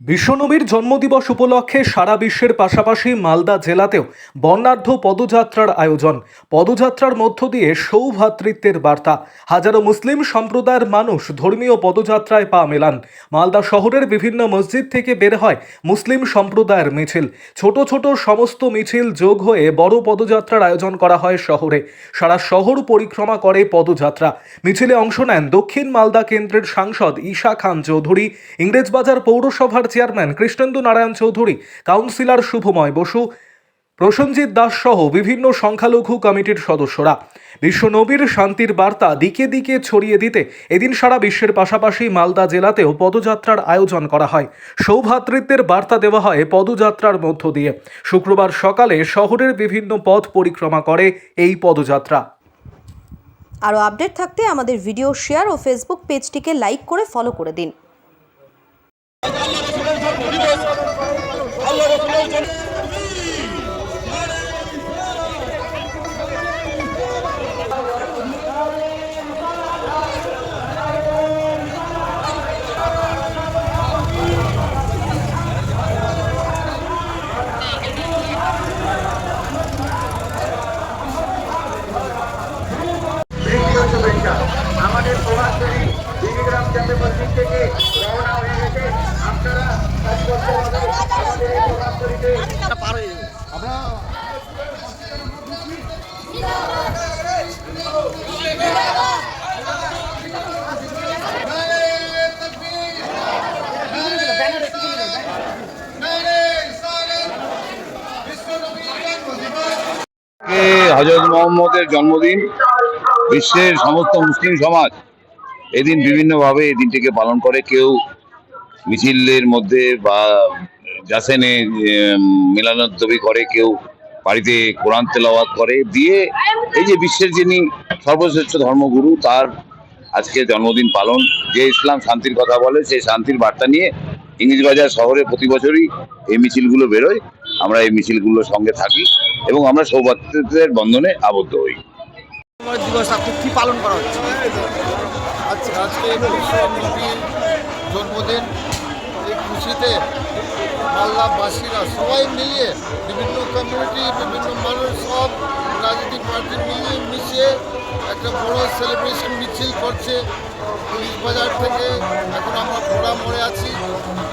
বিশ্বনবীর জন্মদিবস উপলক্ষে সারা বিশ্বের পাশাপাশি মালদা জেলাতেও বর্ণাঢ্য পদযাত্রার আয়োজন। পদযাত্রার মধ্য দিয়ে সৌভ্রাতৃত্বের বার্তা। হাজারো মুসলিম সম্প্রদায়ের মানুষ ধর্মীয় পদযাত্রায় পা মেলান। মালদা শহরের বিভিন্ন মসজিদ থেকে বের হয় মুসলিম সম্প্রদায়ের মিছিল। ছোট ছোট সমস্ত মিছিল যোগ হয়ে বড় পদযাত্রার আয়োজন করা হয় শহরে। সারা শহর পরিক্রমা করে পদযাত্রা। মিছিলে অংশ নেন দক্ষিণ মালদা কেন্দ্রের সাংসদ ঈশা খান চৌধুরী, ইংরেজবাজার পৌরসভার চেয়ারম্যান কৃষ্ণেন্দু নারায়ণ চৌধুরী কাউন্সিলর শুভময় বসু প্রসেনজিৎ দাস সহ বিভিন্ন সংখ্যালঘু কমিটির সদস্যরা। বিশ্ব নবীর শান্তির বার্তা দিকে দিকে ছড়িয়ে দিতে এদিন সারা বিশ্বের পাশাপাশি মালদা জেলাতেও পদযাত্রার আয়োজন করা হয়। সৌভ্রাতৃত্বের বার্তা দেওয়া হয় পদযাত্রার মধ্য দিয়ে। শুক্রবার সকালে শহরের বিভিন্ন পথ পরিক্রমা করে এই পদযাত্রা। আরও আপডেট থাকতে আমাদের ভিডিও শেয়ার ও ফেসবুক পেজটিকে লাইক করে ফলো করে দিন। তৃতীয় শুভেচ্ছা আমাদের প্রভাতী বিবিগ্রাম জামে মসজিদ থেকে হজরত মোহাম্মদের জন্মদিন বিশ্বের সমস্ত মুসলিম সমাজ এদিন বিভিন্নভাবে এই দিনটিকে পালন করে। কেউ মিছিলের মধ্যে বা জাসেনে মিলানোদ্দবি করে কেউ বাড়িতে কোরআন তেলাওয়াত করে দিয়ে এই যে বিশ্বের যিনি সর্বশ্রেষ্ঠ ধর্মগুরু তার আজকে জন্মদিন পালন যে ইসলাম শান্তির কথা বলে সেই শান্তির বার্তা নিয়ে ইংরেজবাজার শহরে প্রতি বছরই এই মিছিলগুলো বেরোয়। আমরা এই মিছিলগুলোর সঙ্গে থাকি এবং আমরা সৌভাতৃত্বের বন্ধনে আবদ্ধ হই। দিবস আপনি কি পালন করা হচ্ছে? আজকে আজকে জন্মদিন খুশিতে মাল্লাবাসীরা সবাই মিলিয়ে বিভিন্ন কমিউনিটি বিভিন্ন মানুষ সব রাজনৈতিক পার্টি মিলিয়ে মিশিয়ে একটা বড় সেলিব্রেশন মিছিল করছে পুলিশ বাজার থেকে। এখন আমরা ঘোড়া মোড়ে আছি।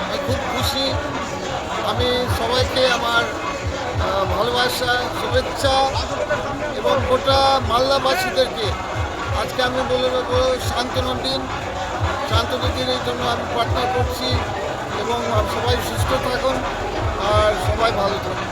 আমি খুব খুশি। আমি সবাইকে আমার ভালোবাসা, শুভেচ্ছা এবং গোটা মালদাবাসীদেরকে আজকে আমি বলে দেবো শান্তনু দিন। শান্তনু দিনের জন্য আমি প্রার্থনা করছি। এবং সবাই সুস্থ থাকুন আর সবাই ভালো থাকুন।